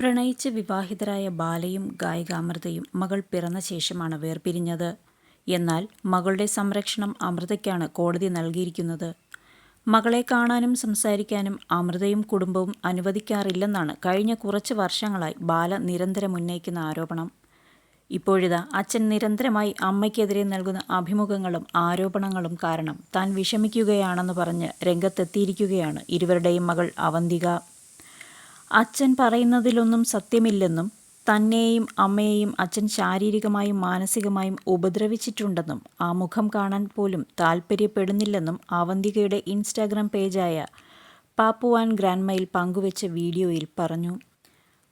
പ്രണയിച്ച് വിവാഹിതരായ ബാലയും ഗായിക അമൃതയും മകൾ പിറന്ന ശേഷമാണ് വേർപിരിഞ്ഞത്. എന്നാൽ മകളുടെ സംരക്ഷണം അമൃതയ്ക്കാണ് കോടതി നൽകിയിരിക്കുന്നത്. മകളെ കാണാനും സംസാരിക്കാനും അമൃതയും കുടുംബവും അനുവദിക്കാറില്ലെന്നാണ് കഴിഞ്ഞ കുറച്ച് വർഷങ്ങളായി ബാല നിരന്തരം ഉന്നയിക്കുന്ന ആരോപണം. ഇപ്പോഴിതാ അച്ഛൻ നിരന്തരമായി അമ്മയ്ക്കെതിരെ നൽകുന്ന അഭിമുഖങ്ങളും ആരോപണങ്ങളും കാരണം താൻ വിഷമിക്കുകയാണെന്ന് പറഞ്ഞ് രംഗത്തെത്തിയിരിക്കുകയാണ് ഇരുവരുടെയും മകൾ അവന്തിക. അച്ഛൻ പറയുന്നതിലൊന്നും സത്യമില്ലെന്നും തന്നെയും അമ്മയെയും അച്ഛൻ ശാരീരികമായും മാനസികമായും ഉപദ്രവിച്ചിട്ടുണ്ടെന്നും ആ മുഖം കാണാൻ പോലും താൽപ്പര്യപ്പെടുന്നില്ലെന്നും അവന്തികയുടെ ഇൻസ്റ്റാഗ്രാം പേജായ പാപ്പുവാൻ ഗ്രാൻഡ്മയിൽ പങ്കുവച്ച വീഡിയോയിൽ പറഞ്ഞു.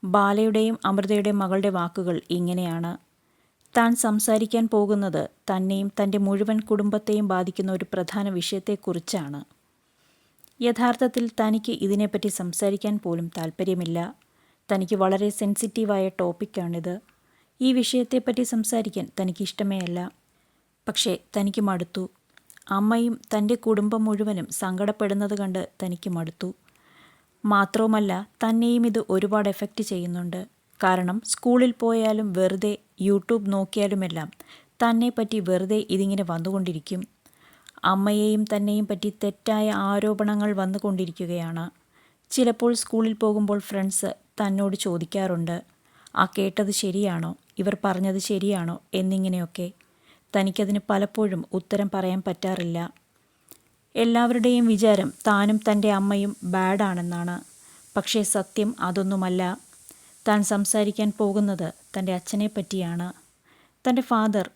ബാലയുടെയും അമൃതയുടെ മകളുടെ വാക്കുകൾ ഇങ്ങനെയാണ്. താൻ സംസാരിക്കാൻ പോകുന്നത് തന്നെയും തന്റെ മുഴുവൻ കുടുംബത്തെയും ബാധിക്കുന്ന ഒരു പ്രധാന വിഷയത്തെക്കുറിച്ചാണ്. യഥാർത്ഥത്തിൽ തനിക്ക് ഇതിനെപ്പറ്റി സംസാരിക്കാൻ പോലും താല്പര്യമില്ല തനിക്ക് വളരെ സെൻസിറ്റീവായ ടോപ്പിക്കാണിത്. ഈ വിഷയത്തെപ്പറ്റി സംസാരിക്കാൻ തനിക്ക് ഇഷ്ടമേ അല്ല. പക്ഷേ തനിക്ക് മടുത്തു. അമ്മയും തന്റെ കുടുംബം മുഴുവനും സങ്കടപ്പെടുന്നത് കണ്ട് തനിക്ക് മടുത്തു. മാത്രവുമല്ല തന്നെയും ഇത് ഒരുപാട് എഫക്റ്റ് ചെയ്യുന്നുണ്ട്. കാരണം സ്കൂളിൽ പോയാലും വെറുതെ യൂട്യൂബ് നോക്കിയാലുമെല്ലാം തന്നെപ്പറ്റി വെറുതെ ഇതിങ്ങനെ വന്നുകൊണ്ടിരിക്കും. അമ്മയെയും തന്നെയും പറ്റി തെറ്റായ ആരോപണങ്ങൾ വന്നുകൊണ്ടിരിക്കുകയാണ്. ചിലപ്പോൾ സ്കൂളിൽ പോകുമ്പോൾ ഫ്രണ്ട്സ് തന്നോട് ചോദിക്കാറുണ്ട് ആ കേട്ടത് ശരിയാണോ? ഇവർ പറഞ്ഞത് ശരിയാണോ? എന്നിങ്ങനെയൊക്കെ. തനിക്കതിന് പലപ്പോഴും ഉത്തരം പറയാൻ പറ്റാറില്ല. എല്ലാവരുടെയും വിചാരം താനും തന്റെ അമ്മയും ബാഡാണെന്നാണ് പക്ഷേ സത്യം അതൊന്നുമല്ല. താൻ സംസാരിക്കാൻ പോകുന്നത് തന്റെ അച്ഛനെ പറ്റിയാണ് തന്റെ ഫാദർ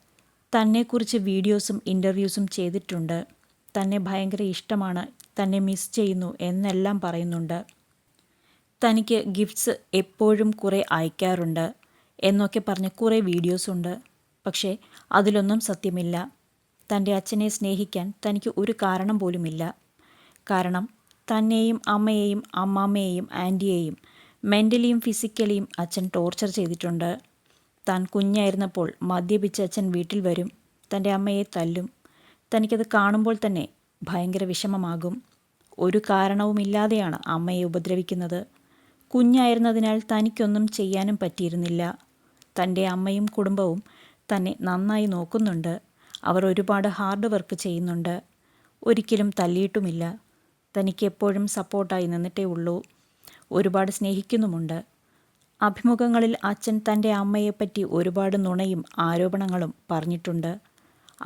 തന്നെക്കുറിച്ച് വീഡിയോസും ഇന്റർവ്യൂസും ചെയ്തിട്ടുണ്ട്. തന്നെ ഭയങ്കര ഇഷ്ടമാണ്. തന്നെ മിസ് ചെയ്യുന്നു എന്നെല്ലാം പറയുന്നുണ്ട്. തനിക്ക് ഗിഫ്റ്റ്സ് എപ്പോഴും കുറേ അയക്കാറുണ്ട് എന്നൊക്കെ പറഞ്ഞ് കുറേ വീഡിയോസ് ഉണ്ട്. പക്ഷേ അതിലൊന്നും സത്യമില്ല. തന്റെ അച്ഛനെ സ്നേഹിക്കാൻ തനിക്ക് ഒരു കാരണം പോലുമില്ല. കാരണം തന്നെയും അമ്മയെയും അമ്മാമ്മയെയും ആന്റിയെയും മെന്റലിയും ഫിസിക്കലിയും അച്ഛൻ ടോർച്ചർ ചെയ്തിട്ടുണ്ട്. താൻ കുഞ്ഞായിരുന്നപ്പോൾ മദ്യപിച്ച അച്ഛൻ വീട്ടിൽ വരും. തന്റെ അമ്മയെ തല്ലും. തനിക്കത് കാണുമ്പോൾ തന്നെ ഭയങ്കര വിഷമമാകും. ഒരു കാരണവുമില്ലാതെയാണ് അമ്മയെ ഉപദ്രവിക്കുന്നത്. കുഞ്ഞായിരുന്നതിനാൽ തനിക്കൊന്നും ചെയ്യാനും പറ്റിയിരുന്നില്ല. തന്റെ അമ്മയും കുടുംബവും തന്നെ നന്നായി നോക്കുന്നുണ്ട്. അവർ ഒരുപാട് ഹാർഡ് വർക്ക് ചെയ്യുന്നുണ്ട്. ഒരിക്കലും തല്ലിയിട്ടുമില്ല. തനിക്ക് എപ്പോഴും സപ്പോർട്ടായി നിന്നിട്ടേ ഉള്ളൂ. ഒരുപാട് സ്നേഹിക്കുന്നുമുണ്ട്. അഭിമുഖങ്ങളിൽ അച്ഛൻ തന്റെ അമ്മയെപ്പറ്റി ഒരുപാട് നുണയും ആരോപണങ്ങളും പറഞ്ഞിട്ടുണ്ട്.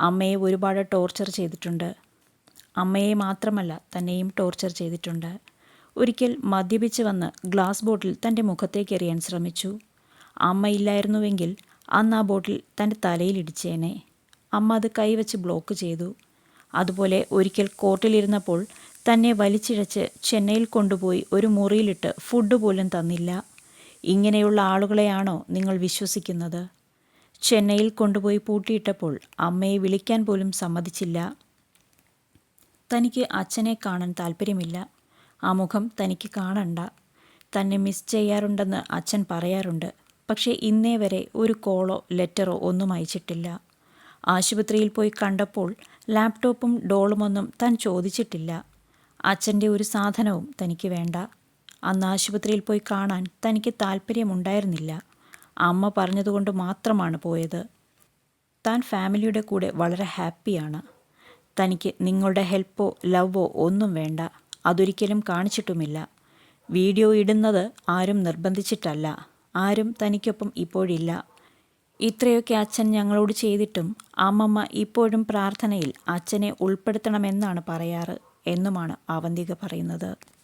അമ്മയെ ഒരുപാട് ടോർച്ചർ ചെയ്തിട്ടുണ്ട്. അമ്മയെ മാത്രമല്ല തന്നെയും ടോർച്ചർ ചെയ്തിട്ടുണ്ട്. ഒരിക്കൽ മദ്യപിച്ച് വന്ന് ഗ്ലാസ് ബോട്ടിൽ തന്റെ മുഖത്തേക്ക് എറിയാൻ ശ്രമിച്ചു. അമ്മയില്ലായിരുന്നുവെങ്കിൽ അന്ന് ആ ബോട്ടിൽ തന്റെ തലയിലിടിച്ചേനെ അമ്മ അത് കൈവച്ച് ബ്ലോക്ക് ചെയ്തു. അതുപോലെ ഒരിക്കൽ കോർട്ടിലിരുന്നപ്പോൾ തന്നെ വലിച്ചിഴച്ച് ചെന്നൈയിൽ കൊണ്ടുപോയി ഒരു മുറിയിലിട്ട് ഫുഡ് പോലും തന്നില്ല. ഇങ്ങനെയുള്ള ആളുകളെയാണോ നിങ്ങൾ വിശ്വസിക്കുന്നത്? ചെന്നൈയിൽ കൊണ്ടുപോയി പൂട്ടിയിട്ടപ്പോൾ അമ്മയെ വിളിക്കാൻ പോലും സമ്മതിച്ചില്ല. തനിക്ക് അച്ഛനെ കാണാൻ താല്പര്യമില്ല ആ മുഖം തനിക്ക് കാണണ്ട. തന്നെ മിസ് ചെയ്യാറുണ്ടെന്ന് അച്ഛൻ പറയാറുണ്ട്. പക്ഷേ ഇന്നേ വരെ ഒരു കോളോ ലെറ്ററോ ഒന്നും അയച്ചിട്ടില്ല. ആശുപത്രിയിൽ പോയി കണ്ടപ്പോൾ ലാപ്ടോപ്പും ഡോളുമൊന്നും താൻ ചോദിച്ചിട്ടില്ല. അച്ഛന്റെ ഒരു സാധനവും തനിക്ക് വേണ്ട. അന്ന് ആശുപത്രിയിൽ പോയി കാണാൻ തനിക്ക് താല്പര്യമുണ്ടായിരുന്നില്ല അമ്മ പറഞ്ഞതുകൊണ്ട് മാത്രമാണ് പോയത്. താൻ ഫാമിലിയുടെ കൂടെ വളരെ ഹാപ്പിയാണ്. തനിക്ക് നിങ്ങളുടെ ഹെൽപ്പോ ലവോ ഒന്നും വേണ്ട. അതൊരിക്കലും കാണിച്ചിട്ടുമില്ല. വീഡിയോ ഇടുന്നത് ആരും നിർബന്ധിച്ചിട്ടല്ല. ആരും തനിക്കൊപ്പം ഇപ്പോഴില്ല. ഇത്രയൊക്കെ അച്ഛൻ ഞങ്ങളോട് ചെയ്തിട്ടും അമ്മമ്മ ഇപ്പോഴും പ്രാർത്ഥനയിൽ അച്ഛനെ ഉൾപ്പെടുത്തണമെന്നാണ് പറയാറ് എന്നുമാണ് അവന്തിക പറയുന്നത്.